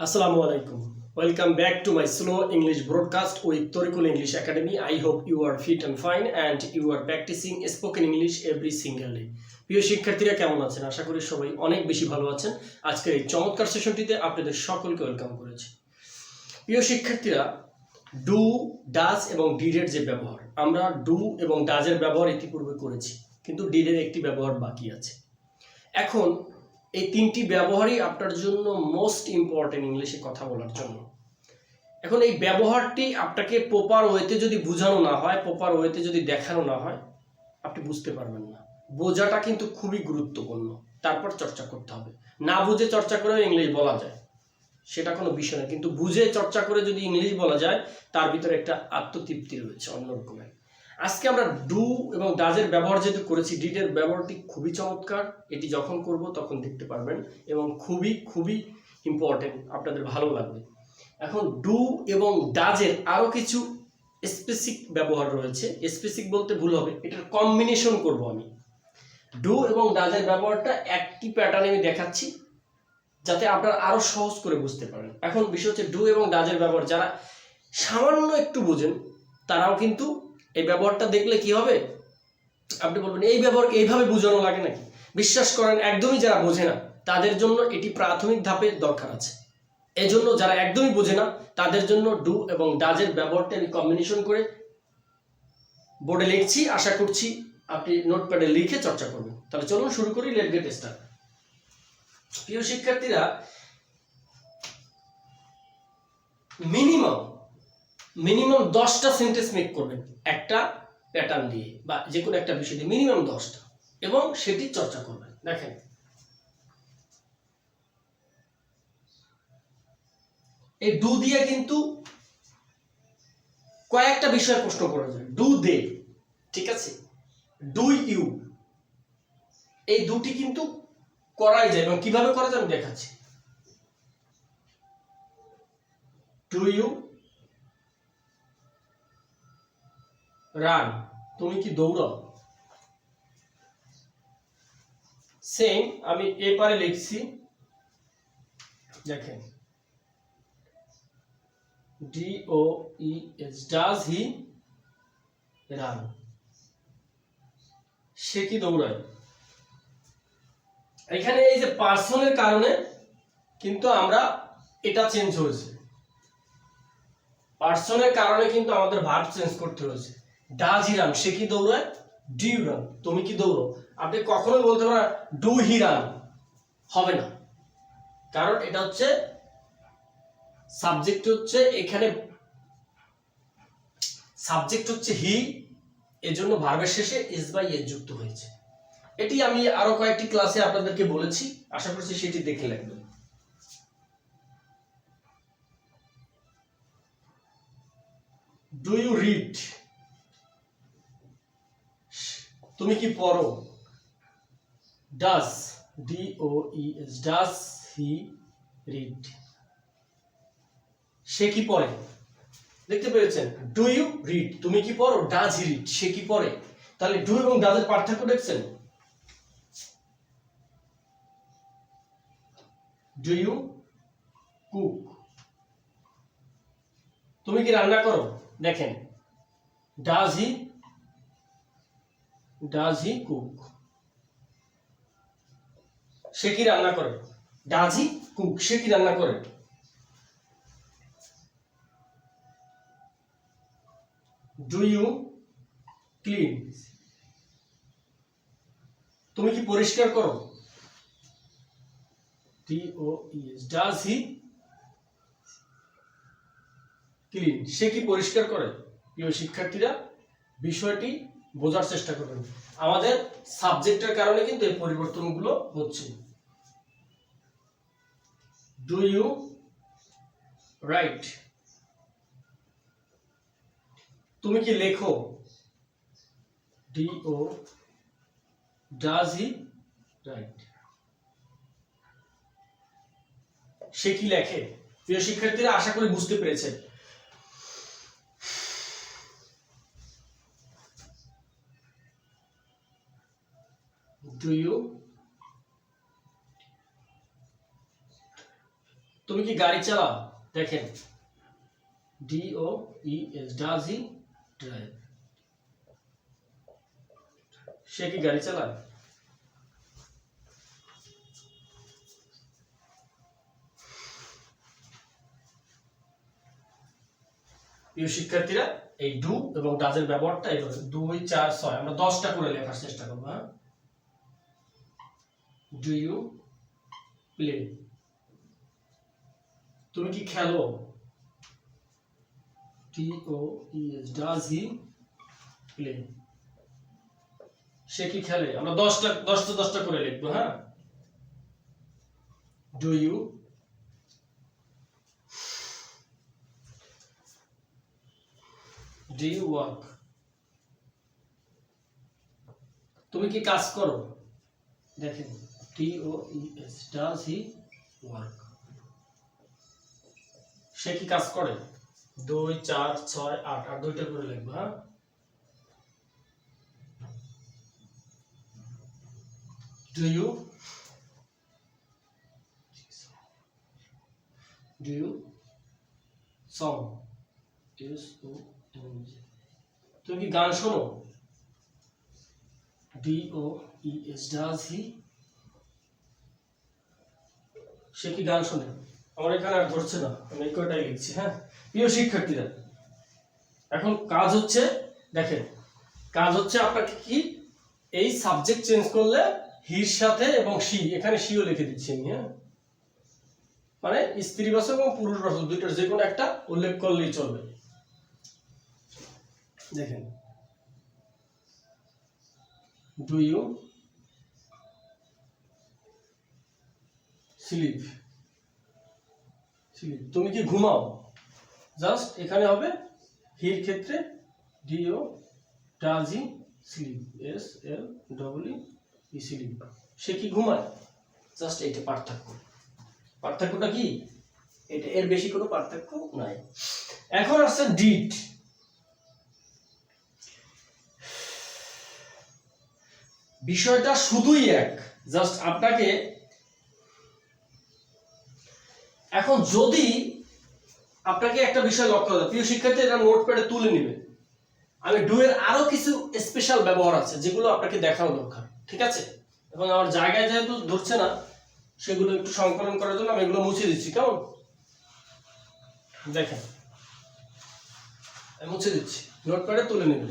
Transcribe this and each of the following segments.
আসসালামু আলাইকুম। Welcome back to my slow English broadcast with Tariqul English academy I hope you are fit and fine and you are practicing spoken English every single day প্রিয় শিক্ষার্থীরা, কেমন আছেন? আশা করি সবাই অনেক বেশি ভালো আছেন। আজকের এই চমৎকার সেশনটিতে আপনাদের সকলকে ওয়েলকাম করেছি। প্রিয় শিক্ষার্থীরা ডু ডাজ এবং ডিডের যে ব্যবহার, আমরা ডু এবং ডাজের ব্যবহার ইতিপূর্বে করেছি, কিন্তু ডিডের একটি ব্যবহার বাকি আছে। এখন এই তিনটি ব্যবহারই আপনার জন্য মোস্ট ইম্পর্টেন্ট ইংলিশে কথা বলার জন্য। এখন এই ব্যবহারটি আপনাকে প্রপার ওয়েতে যদি বোঝানো না হয় প্রপার ওয়েতে যদি দেখানো না হয়, আপনি বুঝতে পারবেন না। বোঝাটা কিন্তু খুবই গুরুত্বপূর্ণ। তারপর চর্চা করতে হবে। না বুঝে চর্চা করেও ইংলিশ বলা যায়। সেটা কোনো বিষয় না। কিন্তু বুঝে চর্চা করে যদি ইংলিশ বলা যায়, তার ভিতরে একটা আত্মতৃপ্তি রয়েছে অন্যরকমের। আজকে আমরা ডু এবং ডাজের ব্যবহার যেহেতু করেছি ডিডের ব্যবহারটি খুবই চমৎকার। এটি যখন করব তখন দেখতে পারবেন এবং খুবই খুবই ইম্পর্টেন্ট আপনাদের ভালো লাগবে। এখন ডু এবং ডাজের আরও কিছু স্পেসিক ব্যবহার রয়েছে। স্পেসিক বলতে ভুল হবে, এটার কম্বিনেশন করব আমি। ডু এবং ডাজের ব্যবহারটা একটি প্যাটার্নে আমি দেখাচ্ছি, যাতে আপনারা আরও সহজ করে বুঝতে পারেন। এখন বিষয় হচ্ছে ডু এবং ডাজের ব্যবহার, যারা সামান্য একটু বোঝেন, তারাও কিন্তু এই ব্যবহারটা দেখলে কি হবে? আপনি বলবেন, এই ব্যবহার এইভাবে বোঝানো লাগে নাকি? বিশ্বাস করেন, একদমই যারা বোঝে না, তাদের জন্য এটি প্রাথমিক ধাপে দরকার আছে। এজন্য যারা একদমই বোঝে না, তাদের জন্য ডু এবং ডাজের ব্যবহারটা আমি কম্বিনেশন করে বোর্ডে লিখছি। আশা করছি আপনি নোটপ্যাডে লিখে চর্চা করবেন। তাহলে চলুন শুরু করি লেট গেট স্টার্ট প্রিয় শিক্ষার্থীরা মিনিমাম মিনিমাম দশটা সেন্টেন্স মেক করবেন। একটা প্যাটার্ন দিয়ে বা যে কোনো একটা বিষয় দিয়ে মিনিমাম দশটা। এবং সেটি চর্চা করবেন। দেখেন। এই ডু দিয়ে কিন্তু কয়েকটা বিষয়ে প্রশ্ন করা যায়। ডু দে ঠিক আছে? ডু ইউ এই দুটি কিন্তু করাই যায় এবং কীভাবে করা যায় আমি দেখাচ্ছি। ডু ইউ রান, তুমি কি দৌড়াও? সেম আমি এপারে লিখছি। দেখেন। D O E S does he run সে কি দৌড়ায়? এখানে এই যে পার্সনের কারণে কিন্তু আমরা এটা চেঞ্জ হয়েছে। পার্সনের কারণে কিন্তু আমাদের ভার্ব চেঞ্জ করতে হয়েছে। ডাজ হি সে কি দৌড়ায়? ডু ইউ রান তুমি কি দৌড়ো? আপনি কখনোই বলতে পারেন ডু হি রান হবে না। কারণ এটা হচ্ছে সাবজেক্ট হচ্ছে এখানে সাবজেক্ট হচ্ছে হি এজন্য ভার্বের শেষে এস বাই এস যুক্ত হয়েছে। এটি আমি আরও কয়েকটি ক্লাসে আপনাদেরকে বলেছি, আশা করছি সেটি দেখে লাগবে। ডু ইউ রিড তুমি কি পড়ো? Does D O E S does he read সে কি পড়ে? দেখতে পেরেছেন ডু ইউ রিড তুমি কি পড়ো? ডাজ হি রিড সে কি পড়ে? তাহলে ডু এবং ডাজের পার্থক্য দেখছেন? ডু ইউ কুক তুমি কি রান্না করো? দেখেন। Does he does he cook সে কি রান্না করে? ডাজ হি কুক সে কি রান্না করে? ডু ইউ ক্লিন তুমি কি পরিষ্কার করো? ডাজ হি ক্লিন সে কি পরিষ্কার করে? প্রিয় শিক্ষার্থীরা, বিষয়টি বোঝার চেষ্টা করবেন। আমাদের সাবজেক্টের কারণে কিন্তু এই পরিবর্তনগুলো হচ্ছে। ডু ইউ রাইট তুমি কি লেখো? D O does he write সে কি লেখে? প্রিয় শিক্ষার্থীরা আশা করি বুঝতে পেরেছেন। ডু ইউ তুমি কি গাড়ি চালাও? দেখেন। D O E S does he drive সে কি গাড়ি চালায়? প্রিয় শিক্ষার্থীরা, এই ডু এবং ডাজের ব্যবহারটা এইভাবে দুই, চার, ছয়। আমরা দশটা করে লেখার চেষ্টা করব হ্যাঁ? ডু ইউ প্লে তুমি কি খেলো? T O E does he play সে কি খেলে? আমরা দশটা দশটা দশটা করে লিখব হ্যাঁ? Do you do you work তুমি কি কাজ করো? দেখেন। T O E S does he work সে কি কাজ করে? দুই চার ছয় আট আর দুইটা করে লিখব হ্যাঁ? Do you? Do you? Song. Is o n g. তুমি কি গান শোনো? D O E S does he সে কি গান শোনে? আমার এখানে আর ধরছে না। আমি কয়টাই লিখছি হ্যাঁ? প্রিয় শিক্ষার্থীরা, এখন কাজ হচ্ছে, দেখেন, কাজ হচ্ছে আপনাকে কি? এই সাবজেক্ট চেঞ্জ করলে হির সাথে এবং সি এখানে সিও লিখে দিচ্ছি আমি হ্যাঁ? মানে স্ত্রীবাচক এবং পুরুষবাচক দুইটার যে কোনো একটা উল্লেখ করলেই চলবে। দেখেন ডু ইউ স্লিপ স্লিপ তুমি কি ঘুমাও? জাস্ট এখানে হবে হির ক্ষেত্রে D O does he sleep S L double E sleep সে কি ঘুমায়? জাস্ট এইটা পার্থক্য। পার্থক্যটা কি? এটা এর বেশি কোনো পার্থক্য নাই। এখন আসছে ডিট বিষয়টা শুধুই এক। জাস্ট আপনাকে এখন যদি আপনাকে একটা বিষয় লক্ষ্য করে প্রিয় শিক্ষার্থী, এটা নোটপ্যাডে তুলে নেবে। আমি ডুয়ের আরও কিছু স্পেশাল ব্যবহার আছে, যেগুলো আপনাকে দেখানো দরকার, ঠিক আছে? এবং আমার জায়গায় যেহেতু ধরছে না, সেগুলো একটু সংকলন করার জন্য আমি এগুলো মুছে দিচ্ছি, কেমন? দেখেন। মুছে দিচ্ছি। নোটপ্যাডে তুলে নেবেন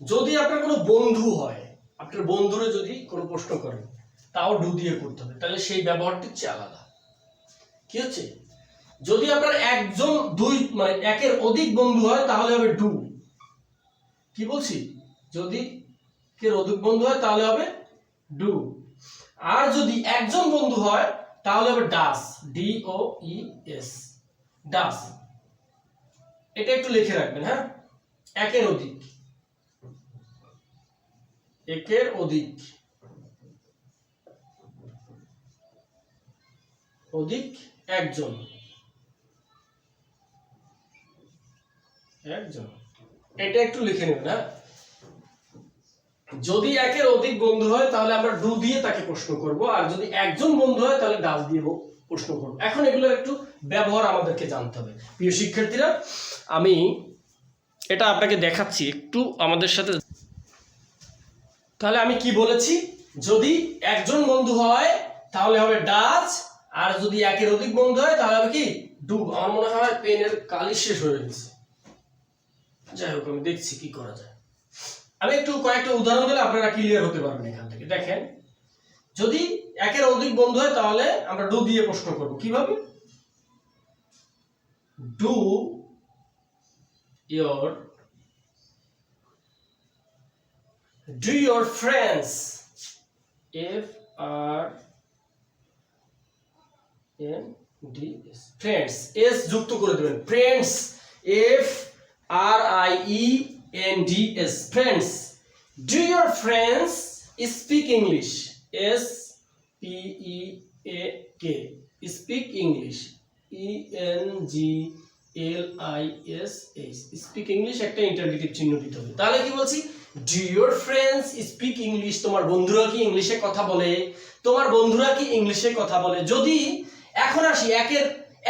যদি আপনার কোনো বন্ধু হয়, আপনার বন্ধুরে যদি কোনো প্রশ্ন করেন তাও ডু দিয়ে করতে হবে, তাহলে সেই ব্যবহারটি হচ্ছে আলাদা। কি হচ্ছে? যদি আপনার একজন, দুই মানে একের অধিক বন্ধু হয়, তাহলে হবে ডু। কি বলছি? যদি কে অধিক বন্ধু হয়, তাহলে হবে ডু। আর যদি একজন বন্ধু হয়, তাহলে হবে does, D O E S, does. এটা একটু লিখে রাখবেন হ্যাঁ? একের অধিক। একের অধিক। অধিক একজন। একজন। এটা একটু লিখে নেবেন হ্যাঁ? যদি একের অধিক বন্ধু হয়, তাহলে আমরা ডু দিয়ে তাকে প্রশ্ন করব, আর যদি একজন বন্ধু হয়, তাহলে ডাস দিয়ে প্রশ্ন করব। এখন এগুলোর একটু ব্যবহার আমাদেরকে জানতে হবে। প্রিয় শিক্ষার্থীরা, আমি এটা আপনাকে দেখাচ্ছি একটু আমাদের সাথে। তাহলে আমি কি বলেছি? যদি একজন বন্ধু হয়, তাহলে হবে ডাচ আর যদি একের অধিক বন্ধু হয়, তাহলে হবে কি? ডু আমার মনে হয় পেনের কালি শেষ হয়ে গেছে। যাই হোক, আমি দেখছি কি করা যায়। আমি একটু কয়েকটা উদাহরণ দিলে আপনারা ক্লিয়ার হতে পারবেন এখান থেকে। দেখেন, যদি একের অধিক বন্ধু হয়, তাহলে আমরা ডু দিয়ে প্রশ্ন করব। কীভাবে? Do your do your friends f r n d s friends, s যুক্ত করে দেবেন। Friends, f r i e n d s, friends. Do your friends speak english? S p e a k. Speak english. E n g L I S H speak English একটা interrogative চিহ্ন দিতে হবে। তাহলে কি বলছি? Do your friends speak English তোমার বন্ধুরা কি ইংলিশে কথা বলে? তোমার বন্ধুরা কি ইংলিশে কথা বলে? যদি এখন আসি একের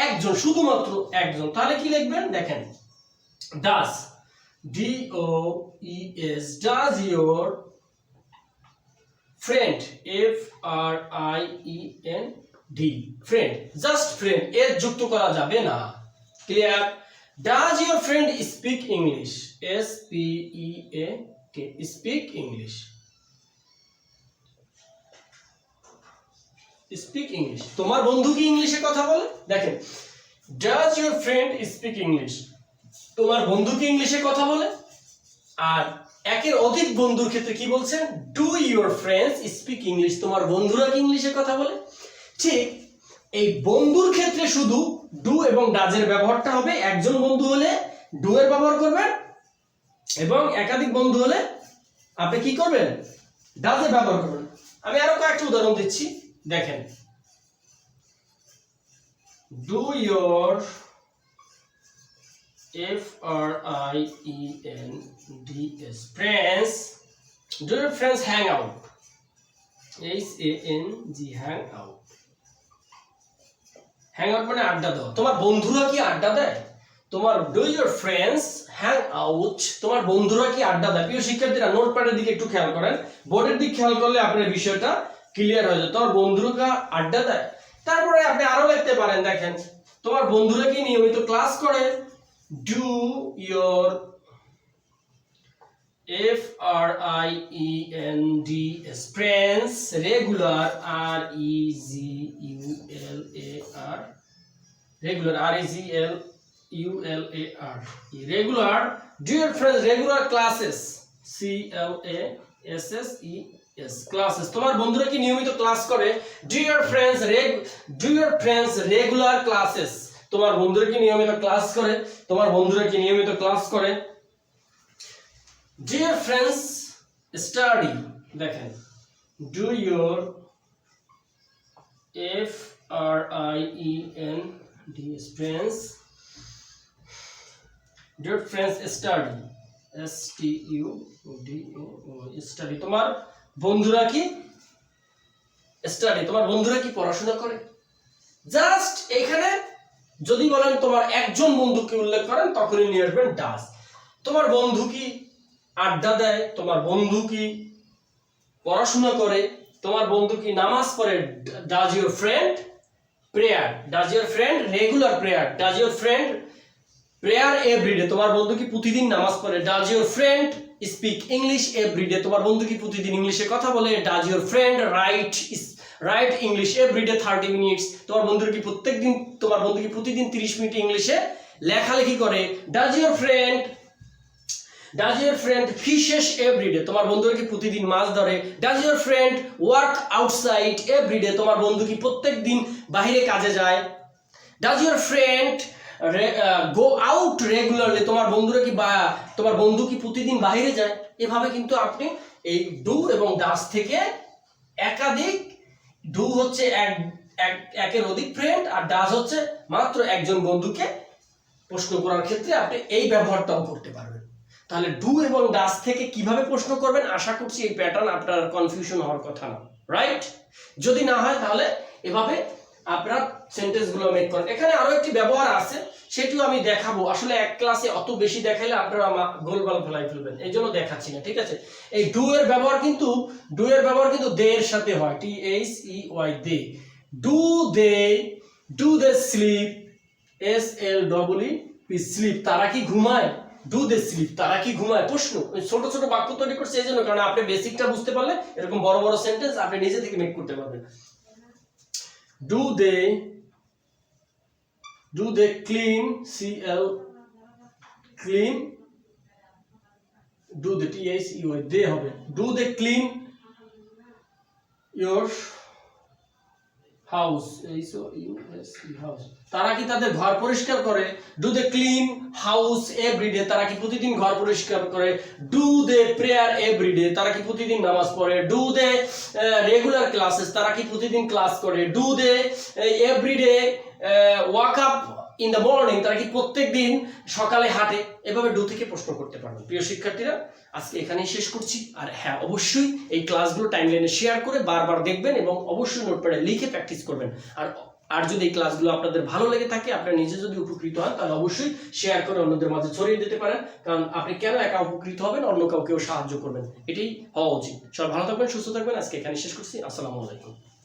একজন, শুধুমাত্র একজন। তাহলে কি লিখবেন? দেখেন। Does D O E S does your friend F R I E N D friend just friend এর যুক্ত করা যাবে না। Clear does your friend speak English S P E A K speak English speak English. তোমার বন্ধু কি ইংলিশে কথা বলে? দেখেন does your friend speak English তোমার বন্ধু কি ইংলিশে কথা বলে? আর একের অধিক বন্ধুর ক্ষেত্রে কি বলছেন do your friends speak English তোমার বন্ধুরা কি ইংলিশে কথা বলে? ঠিক এই বন্ধুর ক্ষেত্রে শুধু ডু এবং ডাজের ব্যবহারটা হবে। একজন বন্ধু হলে ডু এর ব্যবহার করবেন এবং একাধিক বন্ধু হলে আপনি কি করবেন? ডাজের ব্যবহার করবেন। আমি আরও কয়েকটা উদাহরণ দিচ্ছি। দেখেন। Do your F R I E N D S, friends, do your friends hang out? H A N G, hang out. Hang out মানে আড্ডা দাও তোমার বন্ধুরা কি আড্ডা দেয়? তোমার do your friends hang out তোমার বন্ধুরা কি আড্ডা দেয়? প্রিয় শিক্ষার্থীরা নোটপ্যাডের দিকে একটু খেয়াল করেন। বোর্ডের দিকে খেয়াল করলে আপনার বিষয়টা ক্লিয়ার হয়ে যাবে তোমার বন্ধুরা আড্ডা দেয়। তারপরে আপনি আরও লিখতে পারেন, দেখেন। তোমার বন্ধুরা কি নিয়মিত ক্লাস করে? Do your F R I E N D experience regular R E G U L A R regular R E G L U L A R regular do your friends regular classes C L A S S E E yes, classes. তোমার বন্ধুরা কি নিয়মিত class করে? Do your friends reg do your friends regular classes? তোমার বন্ধুরা কি নিয়মিত class করে? তোমার বন্ধুরা কি নিয়মিত ক্লাস করে? ডিয়ার ফ্রেন্ডস স্টাডি দেখেন do your F R I E N D friends dear friends study S T U D study তোমার বন্ধুরা কি স্টাডি তোমার বন্ধুরা কি পড়াশোনা করে? জাস্ট এখানে যদি বলেন তোমার একজন বন্ধুকে উল্লেখ করেন, তখনই নিয়ে আসবেন ডাস তোমার বন্ধু কি আড্ডা দেয়? তোমার বন্ধু কি পড়াশোনা করে? তোমার বন্ধু কি নামাজ পড়ে? Does your friend prayer does your friend regular prayer does your friend prayer everyday তোমার বন্ধু কি প্রতিদিন নামাজ পড়ে? Does your friend speak English everyday তোমার বন্ধু কি প্রতিদিন ইংলিশে কথা বলে? Does your friend write write English everyday thirty minutes তোমার বন্ধুর কি প্রত্যেকদিন, তোমার বন্ধু কি প্রতিদিন তিরিশ মিনিট ইংলিশে লেখালেখি করে? Does your friend does your friend fishes everyday তোমার বন্ধুরা কি প্রতিদিন মাছ ধরে? Does your friend work outside everyday তোমার বন্ধু কি প্রত্যেক দিন বাইরে কাজে যায়? Does your friend go out regularly তোমার বন্ধুরা কি বা, তোমার বন্ধু কি প্রতিদিন বাইরে যায়? এভাবে কিন্তু আপনি এই ডু এবং ডাস থেকে একাধিক ডু হচ্ছে এক, এক- একের অধিক ফ্রেন্ড আর ডাস হচ্ছে মাত্র একজন বন্ধুকে প্রশ্ন করার ক্ষেত্রে আপনি এই ব্যবহারটাও করতে পারবেন। তাহলে ডু এবং ডাস থেকে কীভাবে প্রশ্ন করবেন? আশা করছি এই প্যাটার্ন আপনার কনফিউশন হওয়ার কথা না। রাইট যদি না হয় তাহলে এভাবে আপনার সেন্টেন্সগুলো মেক করেন। এখানে আরও একটি ব্যবহার আছে, সেটিও আমি দেখাবো। আসলে এক ক্লাসে অত বেশি দেখাইলে আপনারা গোলমাল ফেলাই ফেলবেন। এই জন্য দেখাচ্ছি না, ঠিক আছে? এই ডু এর ব্যবহার কিন্তু ডু এর ব্যবহার কিন্তু দে এর সাথে হয়। T H E Y they do they do they sleep S L double E P sleep তারা কি ঘুমায়? ডু দে স্লিপ তারা কি ঘুমায়? প্রশ্ন। ছোট ছোট বাক্য তৈরি করছে, এই জন্য। কারণ আপনি বেসিকটা বুঝতে পারলে এরকম বড় বড় সেন্টেন্স আপনি নিজে থেকে মেক করতে পারবেন। do they do they clean cl clean? Do the th they হবে do they clean your house H house. তারা কি তাদের ঘর পরিষ্কার করে? Do they clean house everyday তারা কি প্রতিদিন ঘর পরিষ্কার করে? ডু দে প্রেয়ার এভরিডে তারা কি প্রতিদিন নামাজ পড়ে? ডু দে রেগুলার ক্লাসেস তারা কি প্রতিদিন ক্লাস করে? Do they everyday wake up in the morning তারা কি প্রত্যেক দিন সকালে হাঁটে? এভাবে ডু থেকে প্রশ্ন করতে পারবেন। প্রিয় শিক্ষার্থীরা, আজকে এখানেই শেষ করছি। আর হ্যাঁ অবশ্যই এই ক্লাসগুলো টাইমলাইনে শেয়ার করে বারবার দেখবেন এবং অবশ্যই নোটপ্যাডে লিখে প্র্যাকটিস করবেন। আর আর যদি এই ক্লাসগুলো আপনাদের ভালো লেগে থাকে, আপনারা নিজে যদি উপকৃত হন, তাহলে অবশ্যই শেয়ার করে অন্যদের মাঝে ছড়িয়ে দিতে পারেন। কারণ আপনি কেন একা উপকৃত হবেন, অন্য কাউকেও সাহায্য করবেন। এটাই হওয়া উচিত। সবাই ভালো থাকবেন, সুস্থ থাকবেন। আজকে এখানে শেষ করছি। আসসালামু আলাইকুম।